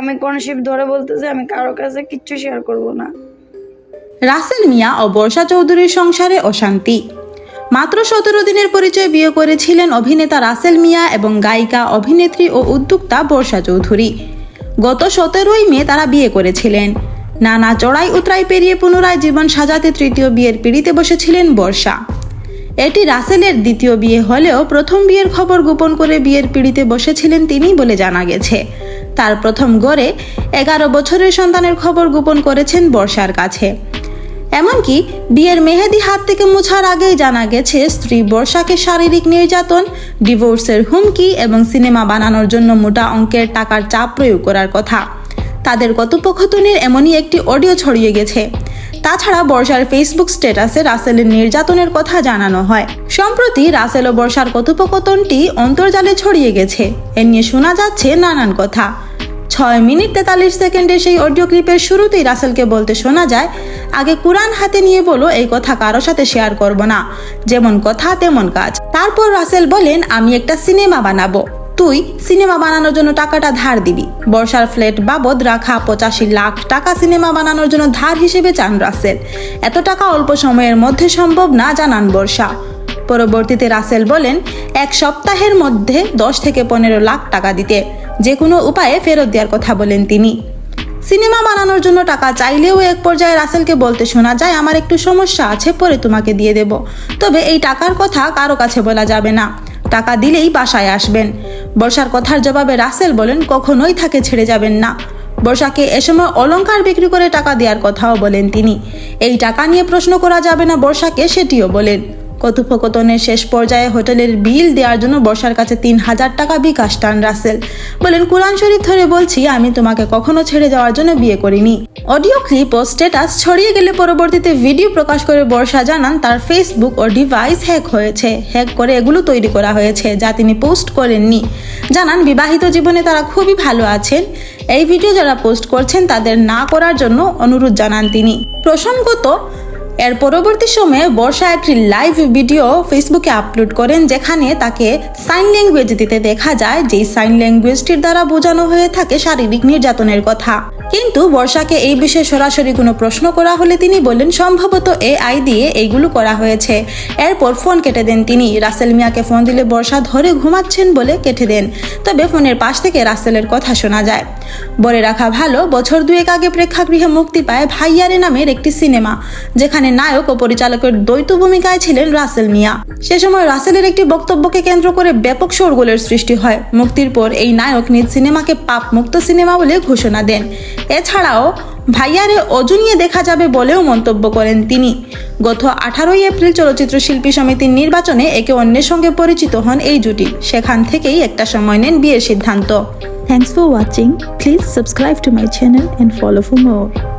আমি কোন কনশিপ ধরে বলতেছি আমি কারও কাছে কিচ্ছু শেয়ার করব না। রাসেল মিয়া ও বর্ষা চৌধুরীর সংসারে অশান্তি। মাত্র সতেরো দিনের পরিচয় বিয়ে করেছিলেন অভিনেতা রাসেল মিয়া এবং গায়িকা, অভিনেত্রী ও উদ্যোক্তা বর্ষা চৌধুরী। গত সতেরোই মে তারা বিয়ে করেছিলেন। নানা চড়াই উতরাই পেরিয়ে পুনরায় জীবন সাজাতে তৃতীয় বিয়ের পিড়িতে বসেছিলেন বর্ষা। এটি রাসেলের দ্বিতীয় বিয়ে হলেও প্রথম বিয়ের খবর গোপন করে বিয়ের পিড়িতে বসেছিলেন তিনি বলে জানা গেছে। তার প্রথম গড়ে এগারো বছরের সন্তানের খবর গোপন করেছেন বর্ষার কাছে। এমনকি বিয়ের মেহেদি হাত থেকে মোছার আগেই জানা গেছে, স্ত্রী বর্ষাকে শারীরিক নির্যাতন, ডিভোর্সের হুমকি এবং সিনেমা বানানোর জন্য মোটা অঙ্কের টাকার চাপ প্রয়োগ করার কথা। তাদের কথোপকথনের এমনই একটি অডিও ছড়িয়ে গেছে। তাছাড়া বর্ষার ফেসবুক স্ট্যাটাসে রাসেলের নির্যাতনের কথা জানানো হয়। সম্প্রতি রাসেল ও বর্ষার কথোপকথনটি অন্তর্জালে ছড়িয়ে গেছে। এ নিয়ে শোনা যাচ্ছে নানান কথা। ছয় মিনিট তেতাল্লিশ সেকেন্ডে সেই অডিও ক্লিপের শুরুতেই রাসেলকে বলতে শোনা যায়, আগে কোরআন হাতে নিয়ে বলো, এই কথা কারও সাথে শেয়ার করব না। যেমন কথা, তেমন কাজ। তারপর রাসেল বলেন, আমি একটা সিনেমা বানাবো। তুই সিনেমা বানানোর জন্য টাকাটা ধার দিবি। বর্ষার ফ্ল্যাট বাবদ রাখা পঁচাশি লাখ টাকা সিনেমা বানানোর জন্য ধার হিসেবে চান রাসেল। এত টাকা অল্প সময়ের মধ্যে সম্ভব না, জানান বর্ষা। পরবর্তীতে রাসেল বলেন, এক সপ্তাহের মধ্যে দশ থেকে পনেরো লাখ টাকা দিতে। যে কোনো উপায়ে ফেরত দেওয়ার কথা বলেন তিনি। সিনেমা বানানোর জন্য টাকা চাইলেও এক পর্যায়ে রাসেলকে বলতে শোনা যায়, আমার একটু সমস্যা আছে, পরে তোমাকে দিয়ে দেব। তবে এই টাকার কথা কারও কাছে বলা যাবে না। টাকা দিলেই বাসায় আসবেন। বর্ষার কথার জবাবে রাসেল বলেন, কখনোই তাকে ছেড়ে যাবেন না। বর্ষাকে এ সময় অলংকার বিক্রি করে টাকা দেওয়ার কথাও বলেন তিনি। এই টাকা নিয়ে প্রশ্ন করা যাবে না বর্ষাকে, সেটিও বলেন। কথোপকথনের শেষ পর্যায়ে হোটেলের বিল দেওয়ার জন্য বর্ষার কাছে তিন হাজার টাকা বিকাশ, টান রাসেল। বলেন, কোরআন শরীফ ধরে বলছি, আমি তোমাকে কখনো ছেড়ে যাওয়ার জন্য বিয়ে করিনি। অডিও ক্লিপ ও স্ট্যাটাস ছড়িয়ে গেলে পরবর্তীতে ভিডিও প্রকাশ করে বর্ষা জানান, তার ফেসবুক ও ডিভাইস হ্যাক হয়েছে। হ্যাক করে এগুলো তৈরি করা হয়েছে, যা তিনি পোস্ট করেননি। জানান, বিবাহিত জীবনে তারা খুবই ভালো আছেন। এই ভিডিও যারা পোস্ট করছেন, তাদের না করার জন্য অনুরোধ জানান তিনি। প্রসঙ্গত এর পরবর্তী সময়ে বর্ষা একটি লাইভ ভিডিও ফেসবুকে আপলোড করেন, যেখানে তাকে সাইন ল্যাঙ্গুয়েজ দিতে দেখা যায় যে সাইন ল্যাঙ্গুয়েজটির দ্বারা বোঝানো হয়ে থাকে শারীরিক নির্যাতনের কথা। কিন্তু বর্ষাকে এই বিষয়ে সরাসরি কোনো প্রশ্ন করা হলে তিনি বললেন, সম্ভবত এআই দিয়ে এইগুলো করা হয়েছে। এরপর ফোন কেটে দেন তিনি। রাসেল মিয়াকে ফোন দিলে বর্ষা ধরে ঘুমাচ্ছেন বলে কেটে দেন। তবে ফোনের পাশ থেকে রাসেলের কথা শোনা যায়। বলে রাখা ভালো, বছর দুয়েক আগে প্রেক্ষাগৃহে মুক্তি পায় ভাইয়ারে নামের একটি সিনেমা, যেখানে নায়ক ও পরিচালকের দ্বৈত ভূমিকায় ছিলেন রাসেল মিয়া। সে সময় রাসেলের একটি বক্তব্যকে কেন্দ্র করে ব্যাপক শোরগোলের সৃষ্টি হয়। মুক্তির পর এই নায়ক নিজ সিনেমাকে পাপ মুক্ত সিনেমা বলে ঘোষণা দেন। এছাড়াও ভাইয়ারে অজুনিয়ে দেখা যাবে বলেও মন্তব্য করেন তিনি। গত আঠারোই এপ্রিল চলচ্চিত্র শিল্পী সমিতির নির্বাচনে একে অন্যের সঙ্গে পরিচিত হন এই জুটি। সেখান থেকেই একটা সময় নেন বিয়ের সিদ্ধান্ত। Thanks for watching please subscribe to my channel and follow for more.